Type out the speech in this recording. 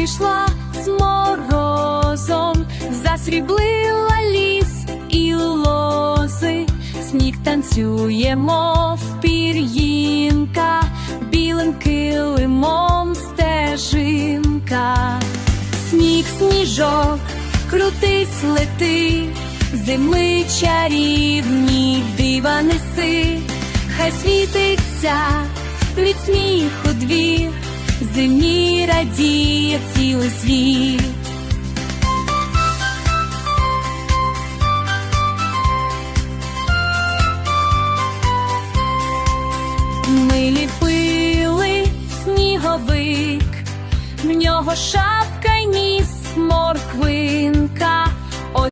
прийшла з морозом, засріблила ліс і лози, сніг танцює, мов пір'їнка, білим килимом стежинка, сніг, сніжок, крутись, лети, зими чарівні дива неси, хай світиться від сміху двір зимі радіє цілий світ. Ми ліпили сніговик, в нього шар